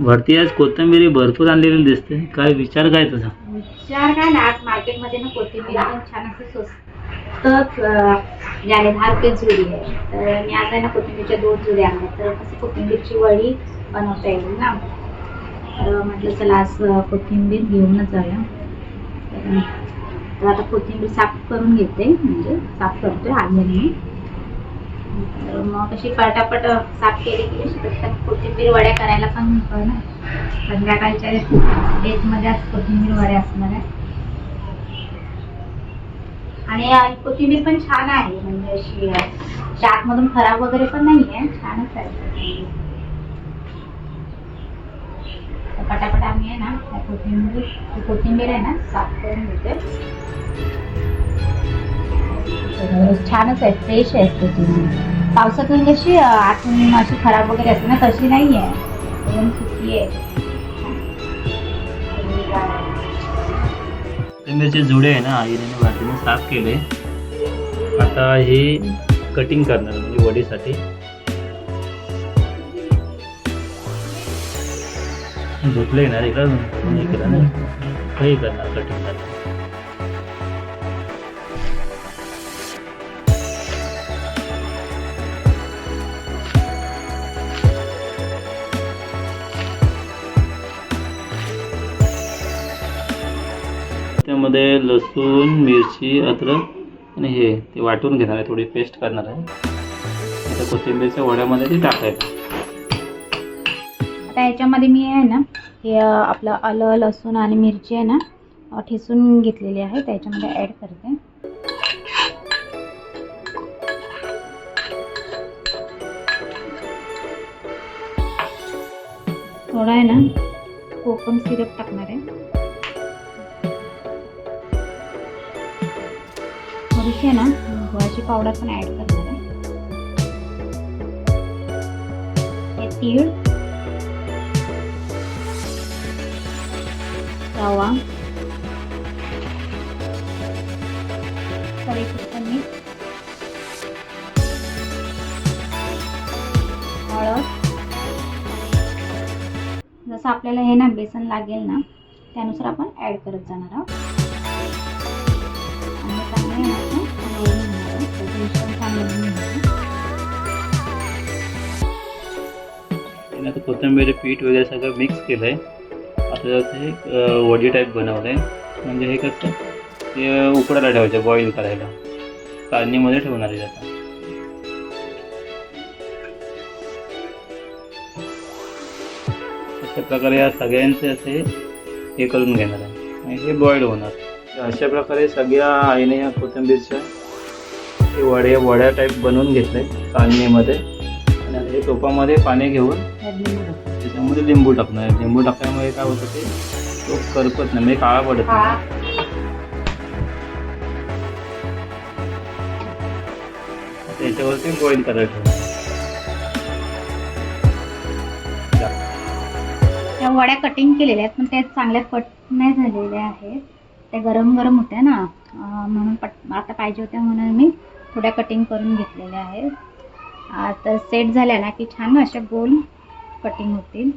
वरती आज कोथिंबीर भरपूर आणलेली दिसते. काय विचार काय तुझा? विचार काय ना आज मार्केटमध्ये ना कोथिंबीर पण छान असं स्वस्त अं, जे आहे दहा रुपये जुडी आहे. तर मी आज आहे ना कोथिंबीरच्या दोन जुड्या आणल्या तर कसं कोथिंबीरची वडी बनवता येईल ना? तर म्हटलं चला आज कोथिंबीर घेऊनच जाऊया. तर आता कोथिंबीर साफ करून घेते म्हणजे साफ करतोय आधी मी तर मग अशी पटापट साफ केली की अशी पटकन कोथिंबीर वड्या करायला पण मिळतो ना. संध्याकाळच्या डेटमध्ये आज कोथिंबीर वड्या असणार आहे. आणि कोथिंबीर पण छान आहे. म्हणजे अशी अ, आतमधून खराब वगैरे पण नाही आहे छानच आहे पटापट आम्ही आहे ना कोथिंबीर कोथिंबीर आहे ना साफ करून घेते छानच आहे फ्रेश आहे त्याची पावसातून कशी म्हणजे आतून अशी खराब वगैरे असते ना तशी नाही आहे. एकदम सुकी आहे. कोथिंबीरचे जुडे आहे ना आईने वाटीने साफ केले. आता हे कटिंग करणार म्हणजे वडीसाठी. धुतलं येणार इकडं इकडं नाही. हे करणार कटिंग करणार त्यामध्ये लसूण मिरची अद्रक आणि हे ते वाटून घेणार आहे थोडी पेस्ट करणार आहे. आता कोथिंबीरच्या वड्यामध्ये ते टाकायचं. आता याच्यामध्ये मी आहे ना हे आपलं आलं लसूण आणि मिरची आहे ना ठेसून घेतलेली आहे त्याच्यामध्ये ॲड करते. थोडा आहे ना कोकम सिरप टाकणार आहे. थोडीशी आहे ना गुळाची पावडर पण ॲड करणार आहे. हे तीळ रवा कढीपत्ता मीठ हळद. जसं आपल्याला हे ना बेसन लागेल ना त्यानुसार आपण ॲड करत जाणार आहोत. आणि आता कोथिंबीर पीठ वगैरे सगळं मिक्स केलं आहे आता त्यात वडी टाईप बनवलं आहे म्हणजे हे कसं ते उकडायला ठेवायचं बॉईल करायला. चाळणीमध्ये ठेवणार आहे आता. अशा प्रकारे या सगळ्यांचे असे हे करून घेणार आहे. आणि हे बॉईल होणार. अशा प्रकारे सगळ्या आईने या कोथिंबीरच्या हे वड्या वड्या टाईप बनवून घेतले चाळणीमध्ये आणि हे टोपामध्ये पाणी घेऊन त्याच्यामध्ये लिंबू टाकणार लिंबू टाकल्यामुळे काय होतं ते तो करपत नाही म्हणजे काळा पडत नाही. त्याच्यावरती बॉईल करायचं. त्या वड्या कटिंग केलेल्या आहेत पण त्या चांगल्या कट नाही झालेल्या आहेत. त्या गरम गरम होत्या ना म्हणून पट आता पाहिजे होत्या म्हणून मी थोड्या कटिंग करून घेतलेल्या आहेत. आता सेट झाल्या ना की छान अशा गोल कटिंग होतील.